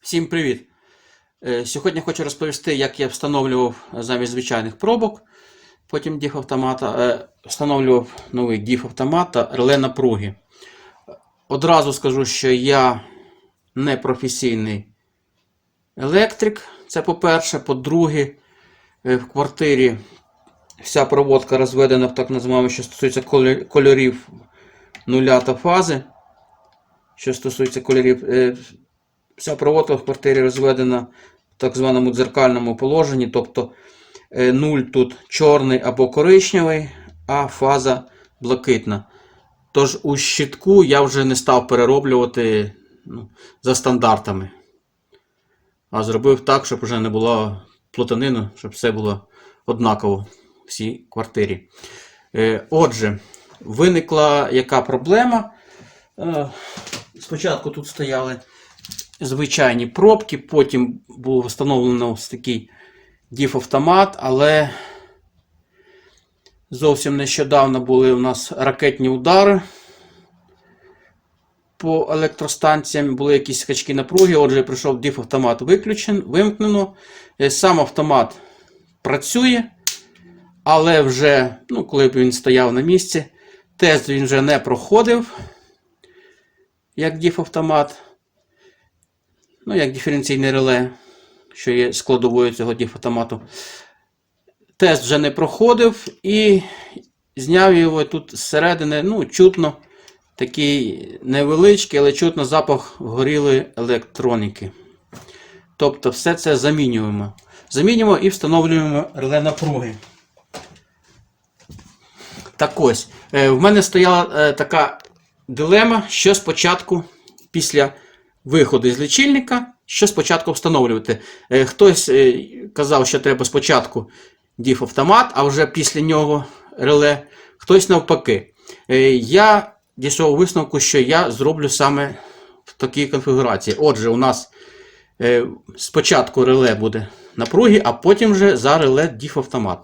Всім привіт! Е, Сьогодні хочу розповісти, як я встановлював замість звичайних пробок, потім діф автомата, е, встановлював новий діф автомат та реле напруги. Одразу скажу, що я не професійний електрик. Це по-перше. По-друге, е, в квартирі вся проводка розведена в так називаємо, що стосується кольорів нуля та фази. Що стосується кольорів, вся проводка в квартирі розведена в так званому дзеркальному положенні, тобто е, нуль тут чорний або коричневий, а фаза блакитна. Тож у щитку я вже не став перероблювати ну, за стандартами. А зробив так, щоб вже не було плутанину, щоб все було однаково в всій квартирі. Е, Отже, виникла яка проблема. Е, Спочатку тут стояли звичайні пробки, потім було встановлено ось такий діф-автомат, але зовсім нещодавно були у нас ракетні удари по електростанціям, були якісь скачки напруги. Отже, прийшов діф-автомат виключен, вимкнено. Е, Сам автомат працює, але вже, ну, коли б він стояв на місці, тест він вже не проходив, як діф-автомат ну, як диференційне реле, що є складовою цього діф-автомату. Тест вже не проходив і зняв його тут зсередини, ну, чутно такий невеличкий, але чутно запах горілої електроніки. Тобто все це замінюємо. Замінюємо і встановлюємо реле напруги. Так ось, е, в мене стояла е, така дилема, що спочатку після виходу з лічильника, що спочатку встановлювати. Е, Хтось е, казав, що треба спочатку діф-автомат, а вже після нього реле. Хтось навпаки. Е, Я дійшов висновку, що я зроблю саме в такій конфігурації. Отже, у нас спочатку реле буде напруги, а потім вже за реле діф-автомат.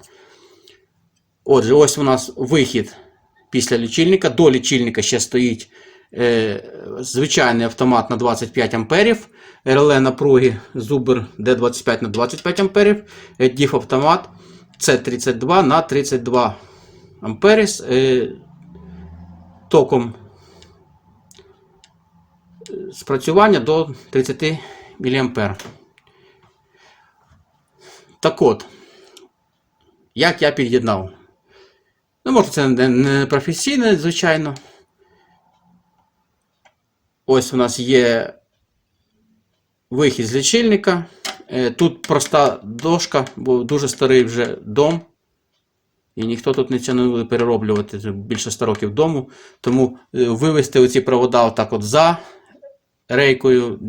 Отже, ось у нас вихід після лічильника. До лічильника ще стоїть звичайний автомат на 25 амперів, реле напруги Zuber D25 на 25 амперів, е, DIF автомат C32 на 32 ампери з е, током е, спрацювання до 30 мА. Так от, як я під'єднав? Ну, може, це не професійне, звичайно. Ось у нас є вихід з лічильника. Е, Тут проста дошка, бо дуже старий вже дом. І ніхто тут не буде перероблювати більше 100 років дому. Тому е, вивести оці провода отак от за рейкою.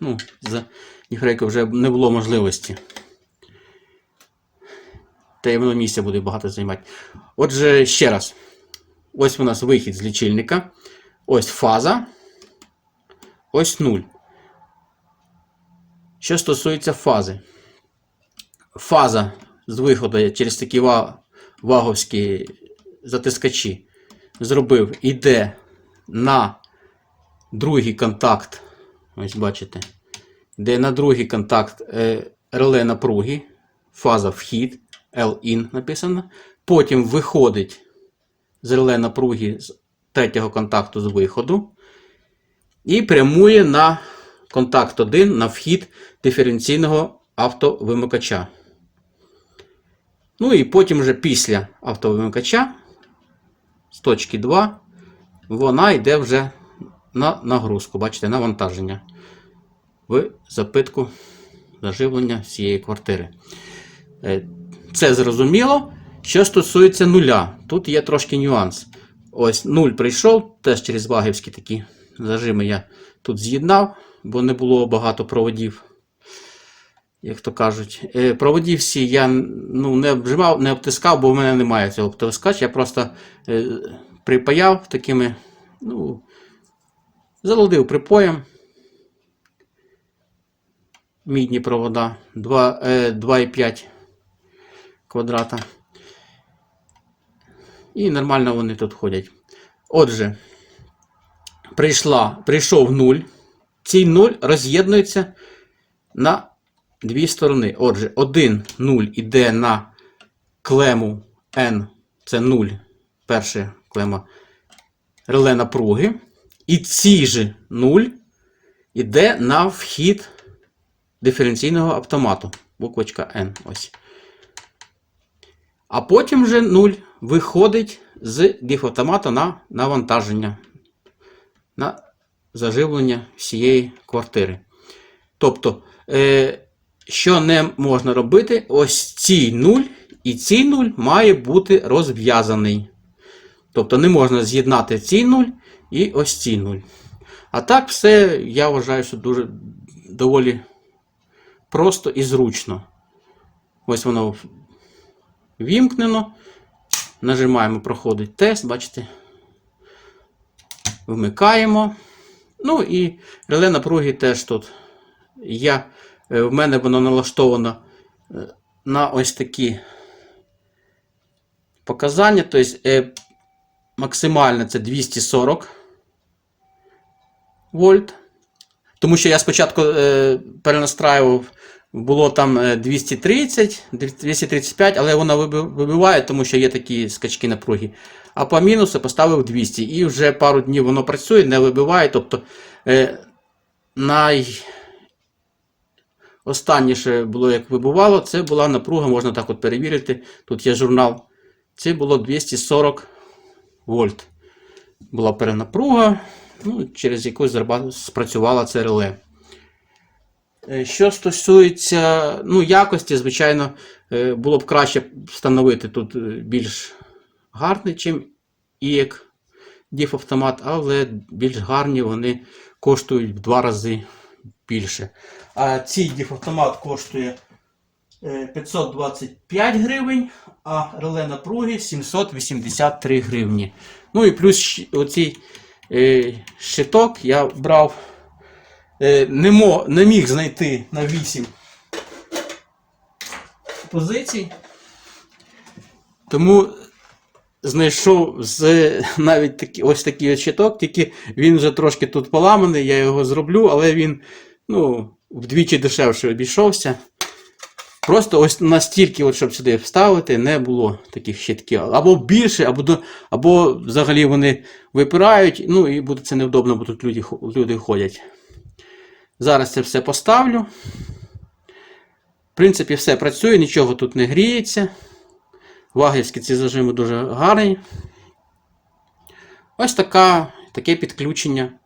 Ну, за їх рейкою вже не було можливості. Та й воно місця буде багато займати. Отже, ще раз. Ось у нас вихід з лічильника. Ось фаза. Ось 0. Що стосується фази. Фаза з виходу через такі ваговські затискачі зробив, іде на другий контакт. Ось бачите. Йде на другий контакт е, реле напруги. Фаза вхід. L-in написано. Потім виходить з реле напруги з третього контакту з виходу. І прямує на контакт 1 на вхід диференційного автовимикача. Ну і потім вже після автовимикача з точки 2 вона йде вже на нагрузку, бачите, навантаження в запитку заживлення всієї квартири. Е, Це зрозуміло. Що стосується нуля, тут є трошки нюанс. Ось 0 прийшов, теж через вагівські такі зажими я тут з'єднав, бо не було багато проводів. Як то кажуть, Е, проводів всі я ну, не вживав, не обтискав, бо в мене немає цього обтискача. Я просто е, припаяв такими, ну, залудив припоєм. Мідні провода 2, е, 2,5 квадрата. І нормально вони тут ходять. Отже, прийшла, прийшов 0. Цей 0 роз'єднується на дві сторони. Отже, 1 0 йде на клему N, це 0, перша клема реле напруги. І ці ж 0 йде на вхід диференційного автомату. Буквочка N. Ось. А потім вже 0 виходить з дифавтомата на навантаження, на заживлення всієї квартири. Тобто, е, що не можна робити, ось цей 0 і цей 0 має бути розв'язаний. Тобто не можна з'єднати цей 0 і ось цей 0. А так все, я вважаю, що дуже доволі просто і зручно. Ось воно вімкнено. Нажимаємо проходить тест, бачите. Вмикаємо. Ну і реле напруги теж тут. Я, е, в мене воно налаштовано е, на ось такі показання. Тобто е, максимально це 240 вольт. Тому що я спочатку перенастраював, було там е, 230, 235, але вона вибиває, тому що є такі скачки напруги. А по мінусу поставив 200. І вже пару днів воно працює, не вибиває. Тобто е, най... останніше було, як вибивало, це була напруга, можна так от перевірити. Тут є журнал. Це було 240 вольт. Була перенапруга, ну, через яку спрацювала це реле. Е, Що стосується ну, якості, звичайно, е, було б краще встановити тут е, більш гарний, чим як діф-автомат, але більш гарні вони коштують в два рази більше. А цей діф-автомат коштує е, 525 гривень, а реле напруги 783 гривні. Ну і плюс оцей щиток я брав, не, мо, не міг знайти на 8 позицій. Тому знайшов з навіть такі, ось такий щиток, тільки він вже трошки тут поламаний, я його зроблю, але він ну, вдвічі дешевше обійшовся. Просто ось настільки, от, щоб сюди вставити, не було таких щитків. Або більше, або, або взагалі вони випирають, ну і буде це невдобно, бо тут люди, люди ходять. Зараз це все поставлю. В принципі, все працює, нічого тут не гріється. Вагівські ці зажими дуже гарні. Ось така, таке підключення.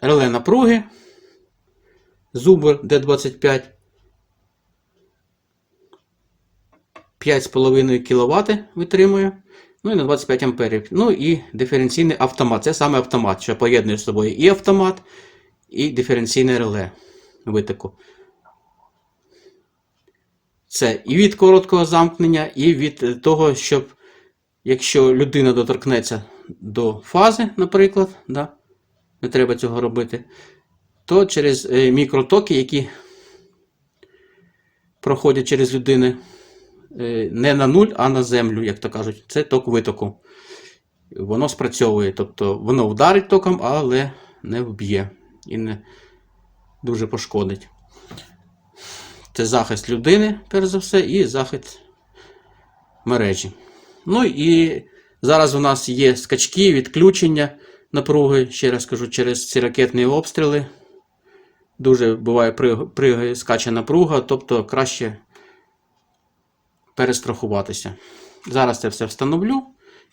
Реле напруги. Зубр D25. 5,5 кВт витримує. Ну і на 25 амперів. Ну і диференційний автомат. Це саме автомат, що поєднує з собою і автомат, і диференційне реле витоку. Це і від короткого замкнення, і від того, щоб якщо людина доторкнеться до фази, наприклад, да, не треба цього робити, то через е, мікротоки, які проходять через людини е, не на нуль, а на землю, як то кажуть, це ток витоку. Воно спрацьовує, тобто воно вдарить током, але не вб'є і не дуже пошкодить. Це захист людини, перш за все, і захист мережі. Ну і зараз у нас є скачки, відключення напруги, ще раз кажу, через ці ракетні обстріли. Дуже буває приг- пригає скаче напруга, тобто краще перестрахуватися. Зараз це все встановлю,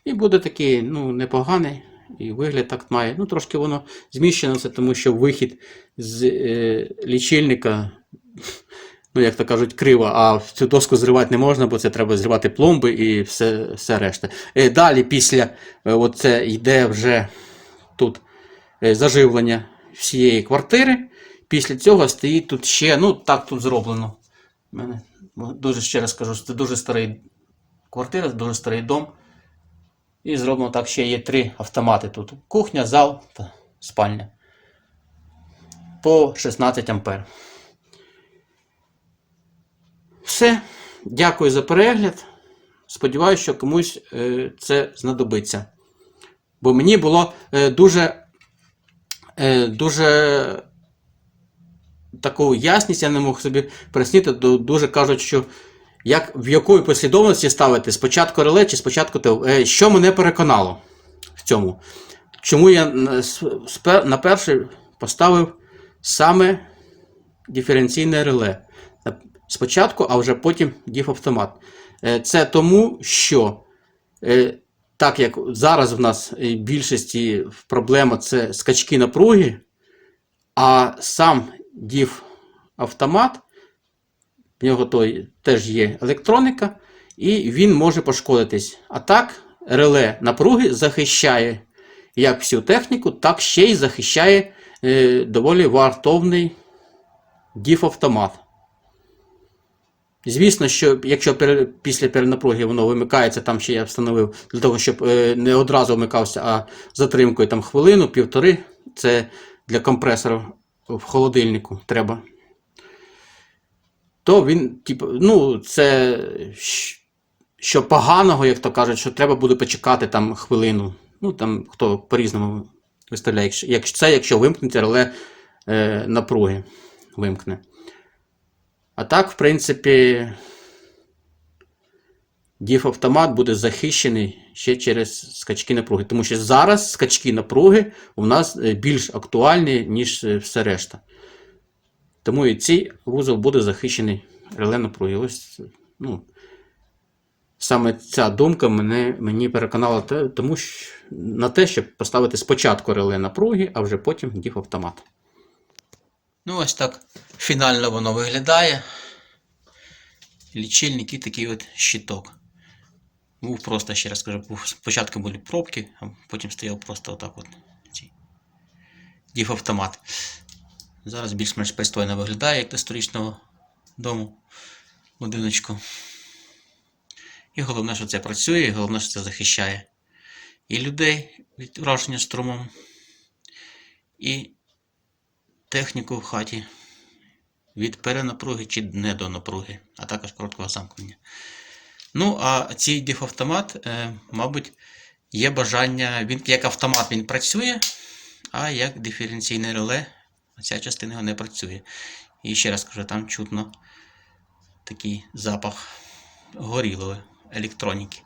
і буде такий ну, непоганий. І вигляд так має. Ну, трошки воно зміщено, це тому що вихід з е, лічильника, ну, як то кажуть, криво, а цю доску зривати не можна, бо це треба зривати пломби і все, все решта. Е, далі, після е, оце йде вже тут е, заживлення всієї квартири. Після цього стоїть тут ще, ну так тут зроблено. У мене дуже ще раз кажу, це дуже старий квартира, дуже старий дом. І зроблено так, ще є три автомати тут: кухня, зал та спальня. По 16 ампер. Все. Дякую за перегляд. Сподіваюся, що комусь е, це знадобиться. Бо мені було е, дуже, е, дуже таку ясність я не мог собі пояснити. Ду- Дуже кажуть, що як, в якої послідовності ставити спочатку реле чи спочатку ТО. Е, Що мене переконало в цьому? Чому я на, перший поставив саме диференційне реле? Спочатку, а вже потім діф-автомат. Е, Це тому, що е, так як зараз в нас е, більшості проблема це скачки напруги, а сам діф автомат, в нього той теж є електроніка, і він може пошкодитись. А так, реле напруги захищає як всю техніку, так ще й захищає е, доволі вартовний діф автомат. Звісно, що якщо пере- після перенапруги воно вимикається, там ще я встановив для того, щоб е, не одразу вмикався, а затримкою там хвилину, півтори. Це для компресора в холодильнику треба. То він, типу, ну, це що поганого, як то кажуть, що треба буде почекати там хвилину. Ну, там хто по-різному виставляє. Якщо це, якщо вимкнеться реле е, напруги вимкне. А так, в принципі, діф-автомат буде захищений ще через скачки напруги. Тому що зараз скачки напруги у нас е, більш актуальні, ніж е, все решта. Тому і цей вузол буде захищений реле напруги. Ось, ну, саме ця думка мене, мені переконала те, тому, що, на те, щоб поставити спочатку реле напруги, а вже потім діф-автомат. Ну, ось так фінально воно виглядає. Лічильник і такий от щиток. Був просто, ще раз кажу, був, спочатку були пробки, а потім стояв просто отак от цей діф-автомат. Зараз більш-менш пристойно виглядає, як до історичного дому будиночку. І головне, що це працює, і головне, що це захищає і людей від враження струмом, і техніку в хаті від перенапруги чи недонапруги, а також короткого замкнення. Ну, а цей дифавтомат, е, мабуть, є бажання, він як автомат він працює, а як диференційне реле, ця частина його не працює. І ще раз кажу, там чутно такий запах горілої електроніки.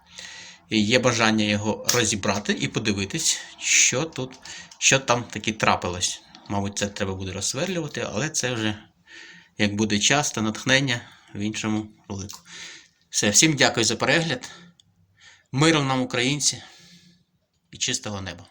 І є бажання його розібрати і подивитись, що тут, що там таки трапилось. Мабуть, це треба буде розсверлювати, але це вже як буде час та натхнення в іншому ролику. Все, всім дякую за перегляд. Миру нам, українці, і чистого неба!